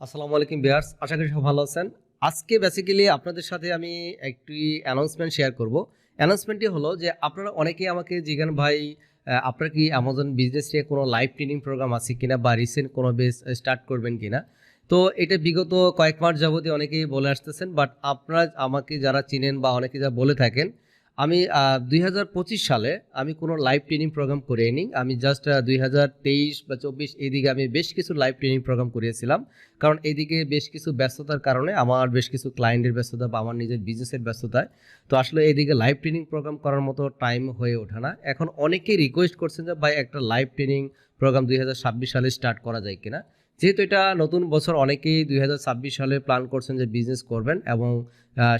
আসসালামু আলাইকুম বিয়ার্স আশা করি সব ভালো আছেন। আজকে বেসিক্যালি আপনাদের সাথে আমি একটি অ্যানাউন্সমেন্ট শেয়ার করব। অ্যানাউন্সমেন্টটি হলো যে আপনারা অনেকেই আমাকে জিজ্ঞান ভাই আপনার কি অ্যামাজন বিজনেস নিয়ে কোনো লাইভ ট্রেনিং প্রোগ্রাম আছে কিনা বা রিসেন্ট কোনো বেস স্টার্ট করবেন কিনা? তো এটা বিগত কয়েক মাস যাবতীয় অনেকেই বলে আসতেছেন বাট আপনারা আমাকে যারা চিনেন বা অনেকে যা বলে থাকেন আমি দুই হাজার পঁচিশ সালে আমি কোনো লাইভ ট্রেনিং প্রোগ্রাম করিনি। আমি জাস্ট দুই হাজার তেইশ বা চব্বিশ এইদিকে আমি বেশ কিছু লাইভ ট্রেনিং প্রোগ্রাম করিয়েছিলাম। কারণ এদিকে বেশ কিছু ব্যস্ততার কারণে আমার বেশ কিছু ক্লায়েন্টের ব্যস্ততা বা আমার নিজের বিজনেসের ব্যস্ততায়। তো আসলে এদিকে লাইভ ট্রেনিং প্রোগ্রাম করার মতো টাইম হয়ে ওঠে না। এখন অনেকেই রিকোয়েস্ট করছেন যে, ভাই, একটা লাইভ ট্রেনিং প্রোগ্রাম দুই হাজার ছাব্বিশ সালে স্টার্ট করা যায় কিনা? যেহেতু এটা নতুন বছর, অনেকেই দুই হাজার ছাব্বিশ সালে প্ল্যান করছেন যে বিজনেস করবেন এবং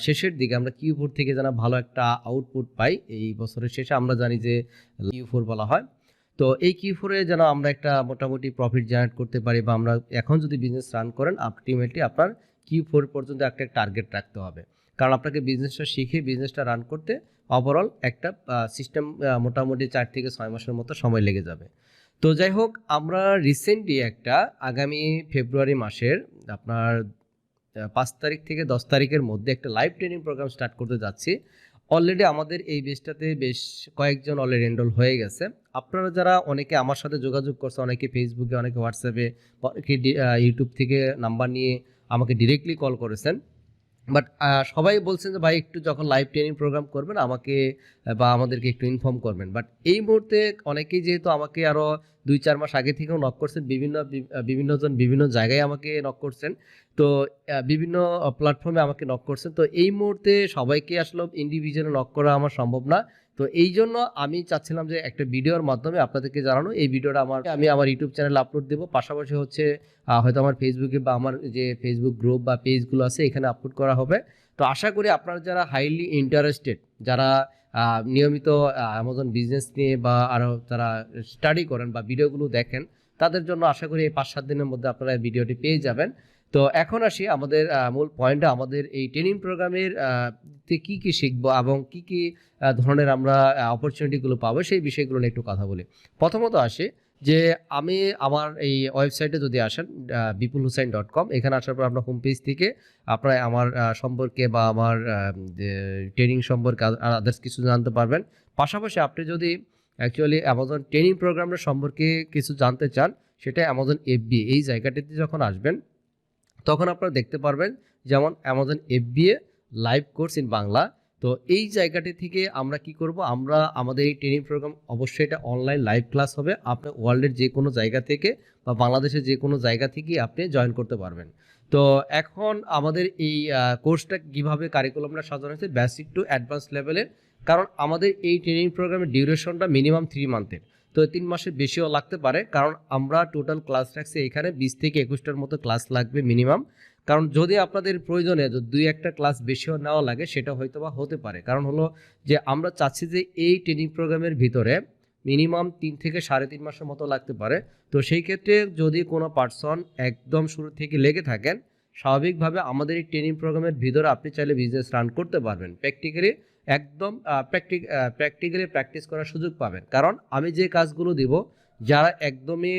শেষের দিকে আমরা কিউ ফোর থেকে যেন ভালো একটা আউটপুট পাই এই বছরের শেষে। আমরা জানি যে কিউ ফোর বলা হয়। তো এই কিউ ফোরে যেন আমরা একটা মোটামুটি প্রফিট জেনারেট করতে পারি বা আমরা এখন যদি বিজনেস রান করেন আলটিমেটলি আপনার কিউ ফোর পর্যন্ত একটা টার্গেট রাখতে হবে। কারণ আপনাকে বিজনেসটা শিখে বিজনেসটা রান করতে ওভারঅল একটা সিস্টেম মোটামুটি চার থেকে ছয় মাসের মতো সময় লেগে যাবে। তো যাই হোক, আমরা রিসেন্টলি একটা আগামী ফেব্রুয়ারি মাসের আপনার পাঁচ তারিখ থেকে দশ তারিখের মধ্যে একটা লাইভ ট্রেনিং প্রোগ্রাম স্টার্ট করতে যাচ্ছি। অলরেডি আমাদের এই বেসটাতে বেশ কয়েকজন অলরেডি এনরোল হয়ে গেছে। আপনারা যারা অনেকে আমার সাথে যোগাযোগ করছে, অনেকে ফেসবুকে অনেকে হোয়াটসঅ্যাপে অনেকে ইউটিউব থেকে নাম্বার নিয়ে আমাকে ডিরেক্টলি কল করেছেন বাট সবাই বলছেন যে, ভাই, একটু যখন লাইভ ট্রেনিং প্রোগ্রাম করবেন, আমাকে, বা আমাদেরকে একটু ইনফর্ম করবেন। বাট এই মুহূর্তে অনেকেই যেহেতু আমাকে আরও দুই, চার মাস আগে থেকেও নক করছেন, বিভিন্ন, বিভিন্নজন বিভিন্ন জায়গায় আমাকে নক করছেন। তো বিভিন্ন প্ল্যাটফর্মে আমাকে নক করছেন। তো এই মুহূর্তে সবাইকে আসলে ইন্ডিভিজুয়ালি নক করা আমার সম্ভব না। তো এই জন্য আমি চাচ্ছিলাম যে একটা ভিডিওর মাধ্যমে আপনাদেরকে জানানো, এই ভিডিওটা আমার, আমি আমার ইউটিউব চ্যানেলে আপলোড দেবো। পাশাপাশি হচ্ছে হয়তো আমার ফেসবুকে বা আমার যে ফেসবুক গ্রুপ বা পেজগুলো আছে, এখানে আপলোড করা হবে। তো আশা করি আপনারা যারা হাইলি ইন্টারেস্টেড যারা নিয়মিত অ্যামাজন বিজনেস নিয়ে বা আরও যারা স্টাডি করেন বা ভিডিওগুলো দেখেন, তাদের জন্য আশা করি এই পাঁচ সাত দিনের মধ্যে আপনারা ভিডিওটি পেয়ে যাবেন। তো এখন আসি আমাদের মূল পয়েন্টটা আমাদের এই ট্রেনিং প্রোগ্রামের তে কী কী শিখব এবং কী কী ধরনের আমরা অপরচুনিটিগুলো পাবো সেই বিষয়গুলো নিয়ে একটু কথা বলি। প্রথমত আসি যে আমি আমার এই ওয়েবসাইটে যদি আসেন বিপুল হুসাইন ডট কম এখানে আসার পর আপনার হোম পেজ থেকে আপনারা আমার সম্পর্কে বা আমার ট্রেনিং সম্পর্কে আদার্স কিছু জানতে পারবেন। পাশাপাশি আপনি যদি অ্যাকচুয়ালি অ্যামাজন ট্রেনিং প্রোগ্রামের সম্পর্কে কিছু জানতে চান, সেটা অ্যামাজন এফবি এই জায়গাটিতে যখন আসবেন তখন আপনারা দেখতে পারবেন যেমন Amazon F FBA live course in Bangla. তো এই জায়গাটি থেকে আমরা কি করব? আমরা আমাদের এই ট্রেনিং প্রোগ্রাম অবশ্যই এটা অনলাইন লাইভ ক্লাস হবে। আপনি ওয়ার্ল্ডের যে কোনো জায়গা থেকে বা বাংলাদেশের যে কোনো জায়গা থেকে আপনি জয়েন করতে পারবেন। তো এখন আমাদের এই কোর্সটা কীভাবে কারিকুলামটা সাজানো হয়েছে? বেসিক টু অ্যাডভান্স লেভেলের কারণ আমাদের এই ট্রেনিং প্রোগ্রামের ডিউরেশনটা মিনিমাম থ্রি মান্থের তো তিন মাসের বেশিও লাগতে পারে, কারণ আমরা টোটাল ক্লাস রাখছি এখানে বিশ থেকে একুশটার মতো ক্লাস লাগবে মিনিমাম কারণ যদি আপনাদের প্রয়োজনে দুই একটা ক্লাস বেশিও নেওয়া লাগে, সেটা হয়তো বা হতে পারে। কারণ হলো যে, আমরা চাচ্ছি যে এই ট্রেনিং প্রোগ্রামের ভিতরে মিনিমাম তিন থেকে সাড়ে তিন মাসের মতো লাগতে পারে। তো সেই ক্ষেত্রে যদি কোনো পার্সন একদম শুরু থেকে লেগে থাকেন, স্বাভাবিকভাবে আমাদের এই ট্রেনিং প্রোগ্রামের ভিতরে আপনি চাইলে বিজনেস রান করতে পারবেন। প্র্যাকটিক্যালি একদম প্র্যাকটিক প্র্যাকটিক্যালি প্র্যাকটিস করার সুযোগ পাবেন। কারণ আমি যে কাজগুলো দিব, যারা একদমই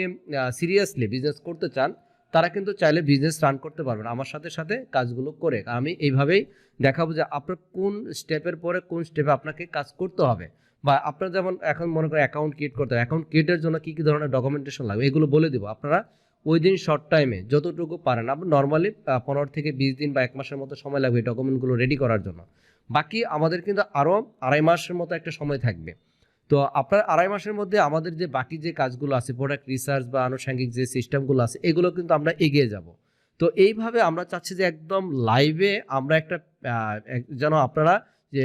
সিরিয়াসলি বিজনেস করতে চান, তারা কিন্তু চাইলে বিজনেস রান করতে পারবেন। আমার সাথে সাথে কাজগুলো করে আমি এইভাবেই দেখাবো যে আপনার কোন স্টেপের পরে কোন স্টেপে আপনাকে কাজ করতে হবে। বা আপনার যেমন এখন মনে করেন অ্যাকাউন্ট ক্রিয়েট করতে হবে অ্যাকাউন্ট ক্রিয়েটের জন্য কী কী ধরনের ডকুমেন্টেশন লাগবে, এগুলো বলে দেবো। আপনারা ওই দিন শর্ট টাইমে যতটুকু পারেন আপনি নর্মালি পনেরো থেকে বিশ দিন বা এক মাসের মতো সময় লাগবে এই ডকুমেন্টগুলো রেডি করার জন্য। বাকি আমাদের কিন্তু আরও আড়াই মাসের মতো একটা সময় থাকবে। তো আপনার আড়াই মাসের মধ্যে আমাদের যে বাকি যে কাজগুলো আছে প্রোডাক্ট রিসার্চ বা আনুষঙ্গিক যে সিস্টেমগুলো আছে, এগুলো কিন্তু আমরা এগিয়ে যাব। তো এইভাবে আমরা চাচ্ছি যে একদম লাইভে আমরা একটা যেন আপনারা যে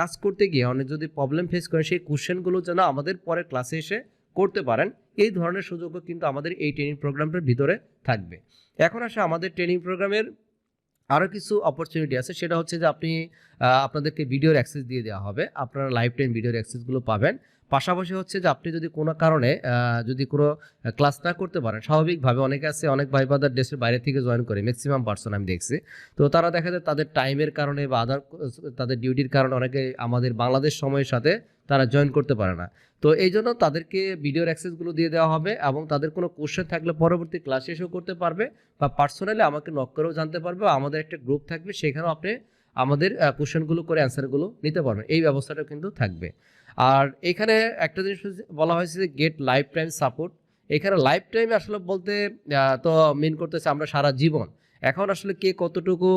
কাজ করতে গিয়ে অনেক যদি প্রবলেম ফেস করেন, সেই কোশ্চেনগুলো যেন আমাদের পরে ক্লাসে এসে করতে পারেন। এই ধরনের সুযোগও কিন্তু আমাদের এই ট্রেনিং প্রোগ্রামটার ভিতরে থাকবে। এখন আসে আমাদের ট্রেনিং প্রোগ্রামের আরও কিছু অপরচুনিটি আছে। সেটা হচ্ছে যে আপনি আপনাদেরকে ভিডিওর অ্যাক্সেস দিয়ে দেওয়া হবে। আপনারা লাইভ টাইম ভিডিওর অ্যাক্সেসগুলো পাবেন। পাশাপাশি হচ্ছে যে আপনি যদি কোনো কারণে যদি কোনো ক্লাস না করতে পারেন, স্বাভাবিকভাবে অনেকে আছে, অনেক ভাই বাদার দেশের বাইরে থেকে জয়েন করে ম্যাক্সিমাম পার্সন আমি দেখছি। তো তারা দেখা যায় তাদের টাইমের কারণে বা আদার তাদের ডিউটির কারণে অনেকে আমাদের বাংলাদেশ সময়ের সাথে তারা জয়েন করতে পারে না। তো এই জন্য তাদেরকে ভিডিওর অ্যাক্সেসগুলো দিয়ে দেওয়া হবে এবং তাদের কোনো কোশ্চেন থাকলে পরবর্তী ক্লাসে এসেও করতে পারবে বা পার্সোনালি আমাকে নক করেও জানতে পারবে, আমাদের একটা গ্রুপ থাকবে সেখানেও আপনি আমাদের কোশ্চেনগুলো করে অ্যান্সারগুলো নিতে পারবেন। এই ব্যবস্থাটা কিন্তু থাকবে। আর এখানে একটা জিনিস বলা হয়েছে যে গেট লাইফ টাইম সাপোর্ট এখানে লাইফ টাইম আসলে বলতে তো মিন করতেছে আমরা সারা জীবন। এখন আসলে কে কতটুকু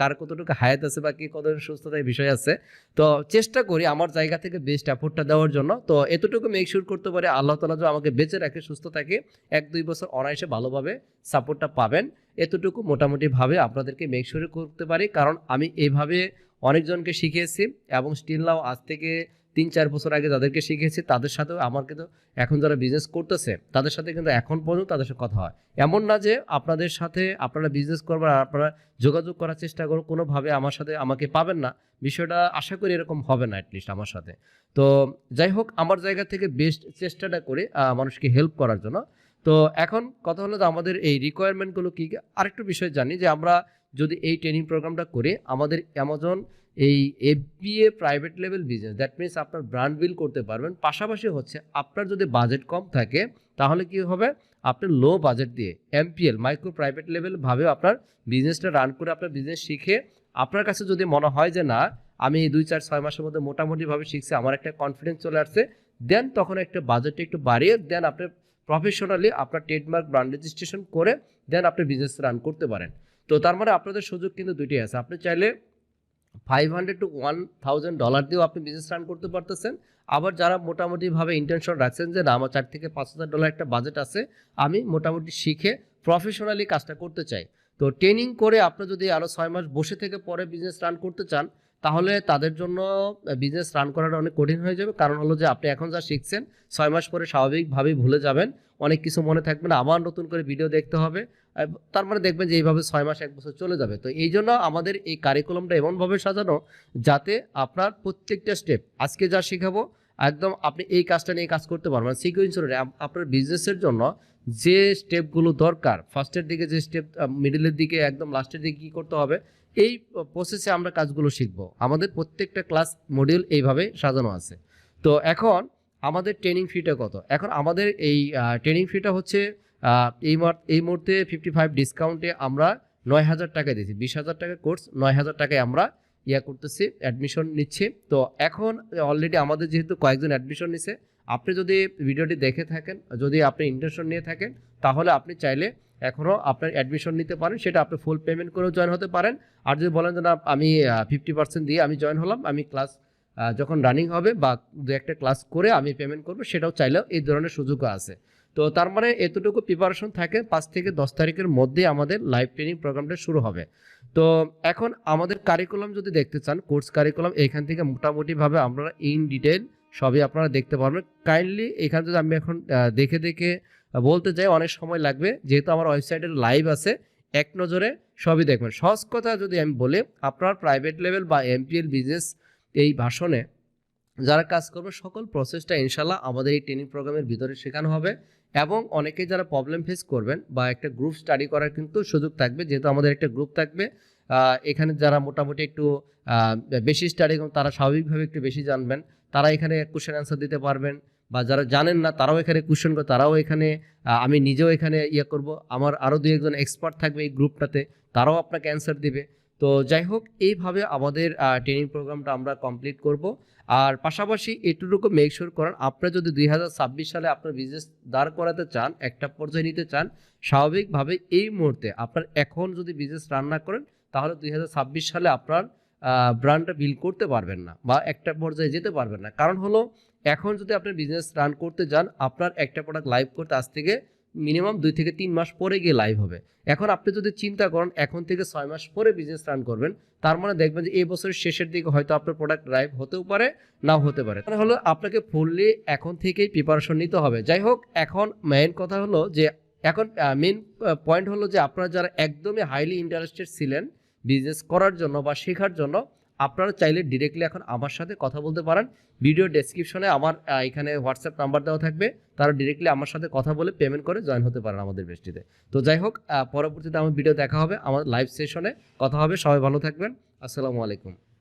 কার কতটুকু হায়াত আছে বা কে কত সুস্থতার বিষয় আছে, তো চেষ্টা করি আমার জায়গা থেকে বেস্ট অ্যাফোর্টটা দেওয়ার জন্য। তো এতটুকু মেক শিওর করতে পারে, আল্লাহ তালা যদি আমাকে বেঁচে রাখে, সুস্থ থাকে, এক দুই বছর অনায়াসে ভালোভাবে সাপোর্টটা পাবেন। এতটুকু মোটামুটিভাবে আপনাদেরকে মেক শিওর করতে পারি, কারণ আমি এইভাবে অনেকজনকে শিখিয়েছি এবং স্টিল নাও আজ থেকে তিন চার বছর আগে যাদেরকে শিখিয়েছি, তাদের সাথেও আমার কিন্তু এখন যারা বিজনেস করতেছে, তাদের সাথে কিন্তু এখন পর্যন্ত তাদের সাথে কথা হয়। এমন না যে আপনাদের সাথে আপনারা বিজনেস করবেন আর আপনারা যোগাযোগ করার চেষ্টা করুন, কোনোভাবে আমার সাথে আমাকে পাবেন না। বিষয়টা আশা করি এরকম হবে না অ্যাটলিস্ট আমার সাথে। তো যাই হোক, আমার জায়গা থেকে বেস্ট চেষ্টাটা করে মানুষকে হেল্প করার জন্য। তো এখন কথা হলো যে আমাদের এই রিকোয়ারমেন্টগুলো কী? আরেকটু বিষয় জানি যে আমরা যদি এই ট্রেনিং প্রোগ্রামটা করে, আমাদের অ্যামাজন এই FBA private level business that means আপনার ব্র্যান্ড বিল করতে পারবেন। পাশাপাশি হচ্ছে আপনার যদি বাজেট কম থাকে, তাহলে কি হবে? আপনি লো বাজেট দিয়ে এমপিএল মাইক্রো প্রাইভেট লেভেল ভাবে আপনার বিজনেসটা রান করে আপনার বিজনেস শিখে আপনার কাছে যদি মনে হয় যে না, আমি এই দুই, চার, ছয় মাসের মধ্যে মোটামুটিভাবে শিখছি, আমার একটা কনফিডেন্স চলে আসছে দেন তখন একটা বাজেটটা একটু বাড়িয়ে দেন আপনি প্রফেশনালি আপনার ট্রেডমার্ক ব্র্যান্ড রেজিস্ট্রেশন করে দেন আপনি বিজনেস রান করতে পারেন। তো তার মানে আপনাদের সুযোগ কিন্তু দুইটাই আছে। আপনি চাইলে five hundred to one thousand dollar দিয়েও আপনি বিজনেস রান করতে পারতেছেন। আবার যারা মোটামুটিভাবে ইন্টেনশন রাখছেন যে, না, আমার চার থেকে পাঁচ হাজার ডলার একটা বাজেট আছে, আমি মোটামুটি শিখে প্রফেশনালি কাজটা করতে চাই। তো ট্রেনিং করে আপনি যদি আরও ছয় মাস বসে থেকে পরে বিজনেস রান করতে চান, তাহলে তাদের জন্য বিজনেস রান করাটা অনেক কঠিন হয়ে যাবে। কারণ হলো যে, আপনি এখন যা শিখছেন, ছয় মাস পরে স্বাভাবিকভাবেই ভুলে যাবেন। অনেক কিছু মনে থাকবে না, আবার নতুন করে ভিডিও দেখতে হবে। তার মানে দেখবেন যে এইভাবে ছয় মাস, এক বছর চলে যাবে। তো এই জন্য আমাদের এই কারিকুলামটা এমনভাবে সাজানো যাতে আপনার প্রত্যেকটা স্টেপ আজকে যা শেখাবো, একদম আপনি এই কাজটা নিয়ে কাজ করতে পারবেন। সিকুয়েন্স আপনার বিজনেসের জন্য যে স্টেপগুলো দরকার ফার্স্টের দিকে যে স্টেপ মিডিলের দিকে, একদম লাস্টের দিকে কী করতে হবে, এই প্রসেসে আমরা কাজগুলো শিখব। আমাদের প্রত্যেকটা ক্লাস মডিউল এইভাবে সাজানো আছে। তো এখন আমাদের ট্রেনিং ফিটা কত? এখন আমাদের এই ট্রেনিং ফিটা হচ্ছে এই এই মুহূর্তে ফিফটি ফাইভ ডিসকাউন্টে আমরা নয় হাজার টাকা দিয়েছি। বিশ হাজার টাকা কোর্স নয় হাজার টাকায় আমরা ইয়া করতেছি অ্যাডমিশন নিচ্ছি। তো এখন অলরেডি আমাদের যেহেতু কয়েকজন অ্যাডমিশন নিছে, আপনি যদি ভিডিওটি দেখে থাকেন, যদি আপনি ইন্টারেশন নিয়ে থাকেন, তাহলে আপনি চাইলে এখনও আপনার অ্যাডমিশন নিতে পারেন, সেটা আপনি ফুল পেমেন্ট করেও জয়েন হতে পারেন। আর যদি বলেন যে না, আমি ফিফটি পার্সেন্ট দিয়ে আমি জয়েন হলাম, আমি ক্লাস যখন রানিং হবে বা দু একটা ক্লাস করে আমি পেমেন্ট করব, সেটাও চাইলেও এই ধরনের সুযোগও আছে। তো তার মানে এতটুকু প্রিপারেশন থাকে, পাঁচ থেকে দশ তারিখের মধ্যে আমাদের লাইভ ট্রেনিং প্রোগ্রামটা শুরু হবে। তো এখন আমাদের কারিকুলাম যদি দেখতে চান কোর্স কারিকুলাম এখান থেকে মোটামুটিভাবে আপনারা ইন ডিটেল সবই আপনারা দেখতে পারবেন। কাইন্ডলি এখানে যদি আমি এখন দেখে দেখে বলতে যাই, অনেক সময় লাগবে, যেহেতু আমার ওয়েবসাইটে লাইভ আছে, এক নজরে সবই দেখবেন। সহজ কথা যদি আমি বলি, আপনার প্রাইভেট লেভেল বা এমপিএল বিজনেস এই ভাষণে যারা কাজ করবে, সকল প্রসেসটা ইনশাল্লাহ আমাদের এই ট্রেনিং প্রোগ্রামের ভিতরে শেখানো হবে এবং অনেকে যারা প্রবলেম ফেস করবেন বা একটা গ্রুপ স্টাডি করার কিন্তু সুযোগ থাকবে, যেহেতু আমাদের একটা গ্রুপ থাকবে এখানে যারা মোটামুটি একটু বেশি স্টাডি তারা স্বাভাবিকভাবে একটু বেশি জানবেন। তারা এখানে কোশ্চেন অ্যান্সার দিতে পারবেন বা যারা জানেন না, তারাও এখানে কোশ্চেন করে তারাও এখানে আমি নিজেও এখানে ইয়ে করব। আমার আরও দু একজন এক্সপার্ট থাকবে এই গ্রুপটাতে তারাও আপনাকে অ্যান্সার দিবে। তো যাই হোক এইভাবে আমাদের ট্রেনিং প্রোগ্রামটা আমরা কমপ্লিট করব। আর পাশাপাশি এটুকু মেক শিওর করেন, আপনারা যদি দুই হাজার ছাব্বিশ সালে আপনার বিজনেস দাঁড় করাতে চান, একটা পর্যায়ে নিতে চান, স্বাভাবিকভাবে এই মুহূর্তে আপনার এখন যদি বিজনেস রান না করেন, তাহলে দুই হাজার ছাব্বিশ সালে আপনার ব্র্যান্ডটা বিল করতে পারবেন না বা একটা পর্যায়ে যেতে পারবেন না। কারণ হলো, এখন যদি আপনি বিজনেস রান করতে যান, আপনার একটা প্রোডাক্ট লাইভ করতে আজ থেকে মিনিমাম দুই থেকে তিন মাস পরে গিয়ে লাইভ হবে। এখন আপনি যদি চিন্তা করেন, এখন থেকে ছয় মাস পরে বিজনেস রান করবেন, তার মানে দেখবেন যে এই বছরের শেষের দিকে হয়তো আপনার প্রোডাক্ট লাইভ হতেও পারে, নাও হতে পারে। তাহলে হলো আপনাকে ফুললি এখন থেকেই প্রিপারেশন নিতে হবে। যাই হোক, এখন মেইন কথা হলো যে, এখন মেইন পয়েন্ট হলো যে আপনারা যারা একদমই হাইলি ইন্টারেস্টেড ছিলেন বিজনেস করার জন্য বা শেখার জন্য আপনারা চাইলে ডিরেক্টলি এখন আমার সাথে কথা বলতে পারেন। ভিডিও ডেসক্রিপশনে আমার এখানে হোয়াটসঅ্যাপ নাম্বার দেওয়া থাকবে। তারা ডিরেক্টলি আমার সাথে কথা বলে পেমেন্ট করে জয়েন হতে পারেন আমাদের বেস্টিতে তো যাই হোক পরবর্তীতে আমার ভিডিও দেখা হবে, আমার লাইভ সেশনে কথা হবে। সবাই ভালো থাকবেন। আসসালামু আলাইকুম।